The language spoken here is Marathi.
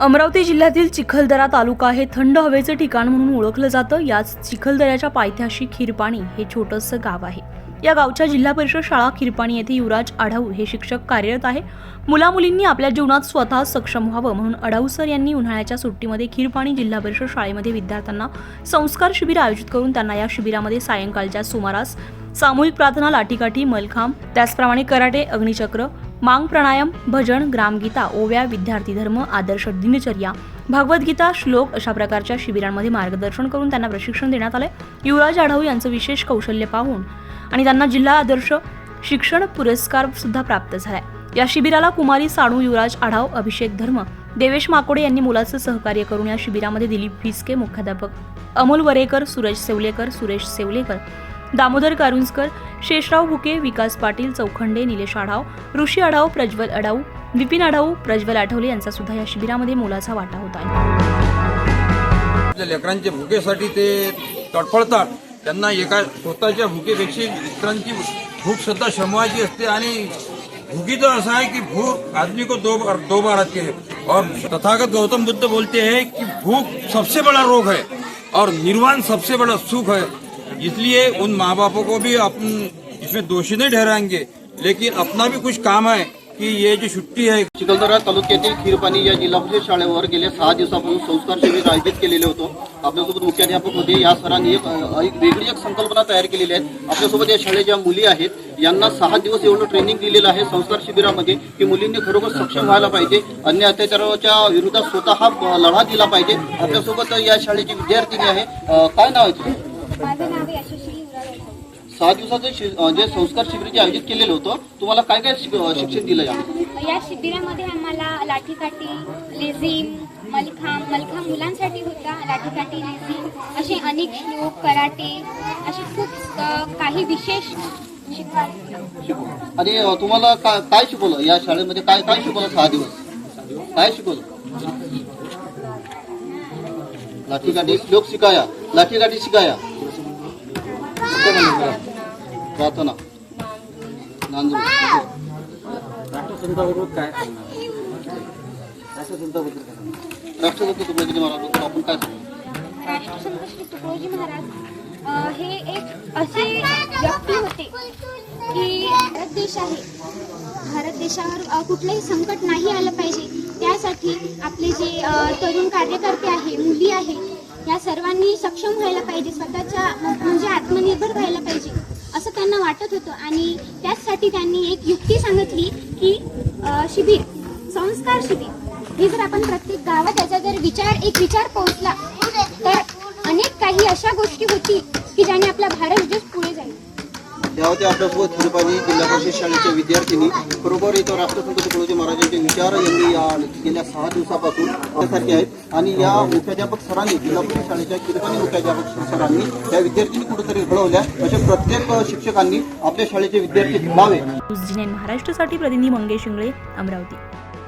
अमरावती जिल्ह्यातील चिखलदरा तालुका हे थंड हवेचं ठिकाण म्हणून ओळखलं जातं. याच चिखलदऱ्याच्या पायथ्याशी खिरपाणी हे छोटंसं गाव आहे. या गावच्या जिल्हा परिषद शाळा खिरपाणी येथे युवराज आढाऊ हे शिक्षक कार्यरत आहे. मुलामुलींनी आपल्या जीवनात स्वतः सक्षम व्हावं म्हणून अडाऊ सर यांनी उन्हाळ्याच्या सुट्टीमध्ये खिरपाणी जिल्हा परिषद शाळेमध्ये विद्यार्थ्यांना संस्कार शिबिर आयोजित करून त्यांना या शिबिरामध्ये सायंकाळच्या सुमारास सामूहिक प्रार्थना लाठीकाठी मलखांब त्याचप्रमाणे कराटे अग्निचक्र मांग प्राणायाम भजन ग्रामगीता ओव्या विद्यार्थी धर्म आदर्श दिनचर्या भगवद्गीता श्लोक अशा प्रकारच्या शिबिरांमध्ये मार्गदर्शन करून त्यांना प्रशिक्षण देण्यात आले युवराज आढाव यांचं विशेष कौशल्य पाहून आणि त्यांना जिल्हा आदर्श शिक्षण पुरस्कार सुद्धा प्राप्त झालाय. या शिबिराला कुमारी साणू युवराज आढाव अभिषेक धर्म देवेश माकोडे यांनी मुलाचं सहकार्य करून या शिबिरामध्ये दिलीप फिसके मुख्याध्यापक अमोल वरेकर सुरेश सेवलेकर सुरेश सेवलेकर दामोदर कारुंजकर शेषराव भुके विकास पाटील चौखंडे निलेश आढाव ऋषी आढाव प्रज्वल अडाऊ विपिन आढाऊ प्रज्वल आठवले यांचा सुद्धा या शिबिरामध्ये मोलाचा वाटा होता लेकरांच्या भुकेसाठी ते तडफडतात. त्यांना एका स्वतःच्या भुकेपेक्षा इतरांची भूक सुद्धा शमवायची असते आणि भुकीचं असं आहे की भूख आदमी को दो बार दो बार आती है और तथागत गौतम बुद्ध बोलते हैं कि भूख सबसे बड़ा रोग है और निर्वाण सबसे बड़ा सुख है। इसलिए उन माँ बापों को भी अपन इसमें दोषी नहीं ठहराएंगे लेकिन अपना भी कुछ काम है कि ये जो छुट्टी है। चिखलदरा तालुक्यातील खीरपाणी या जिल्हा परिषद शाळेवर गेल्या सहा दिवसापासून संस्कार शिबिर आयोजित केलेले होतं. आपल्यासोबत मुख्याध्यापक होते या सरांनी एक वेगळी एक संकल्पना तयार केलेली आहे. आपल्यासोबत या शाळेच्या मुली आहेत यांना सहा दिवस एवढं ट्रेनिंग दिलेलं आहे संस्कार शिबिरामध्ये की मुलींनी खरोखर सक्षम व्हायला पाहिजे. अन्य अत्याचाराच्या विरोधात स्वतः लढा दिला पाहिजे. आपल्यासोबत या शाळेची विद्यार्थिनी आहे. काय नाव आहे तुझं माझं नाव यशस्वी युवराज आढाव. सहा दिवसाचं जे संस्कार शिबिर जे आयोजित केलेलं होतं तुम्हाला काय काय शिक्षण दिलं या? शिबिरामध्ये आम्हाला लाठीकाठी लेझिम मलखांब मलखांब मुलांसाठी होता लाठीकाठी लेझिम असे अनेक श्लोक कराटे असे खूप काही विशेष. आणि तुम्हाला काय शिकवलं? या शाळेमध्ये काय काय शिकवलं सहा दिवस? काय शिकवलं? लाठीकाठी श्लोक शिकाया. लाठीकाठी शिकाया. प्रार्थना नांदूर राष्ट्रसंताबरोबर काय सांगणार राष्ट्रसंताबद्दल काय सांगणार? राष्ट्रसंत तुकडोजी महाराज आपण काय सांगणार राष्ट्रसंत श्री तुकडोजी महाराज अ, हे एक असे व्यक्ती होते की भारत देश आहे भारत देशावर कुठलंही संकट नाही आलं पाहिजे. त्यासाठी आपले जे तरुण कार्यकर्ते आहे मुली आहे या सर्वांनी सक्षम व्हायला पाहिजे स्वतःच्या म्हणजे आत्मनिर्भर व्हायला पाहिजे असं त्यांना वाटत होतं. आणि त्याचसाठी त्यांनी एक युक्ती सांगितली की शिबिर संस्कार शिबिर. हे जर आपण प्रत्येक गावात त्याचा जर विचार एक विचार पोहोचला तर अनेक काही अशा गोष्टी होती की ज्याने आपला भारत त्या होत्या आपल्यासोबत खिरपाणी जिल्हा परिषद शाळेच्या विद्यार्थ्यांनी बरोबर इथं राष्ट्रसंत तुकडोजी महाराजांचे विचार यांनी या गेल्या सहा दिवसापासून त्यासारखे आहेत. आणि या मुख्याध्यापक सरांनी जिल्हा परिषद शाळेच्या खिरपाणी मुख्याध्यापक सरांनी या विद्यार्थ्यांनी कुठेतरी घडवल्या. अशा प्रत्येक शिक्षकांनी आपल्या शाळेचे विद्यार्थी घडावे महाराष्ट्रासाठी प्रतिनिधी मंगेश शिंगळे अमरावती.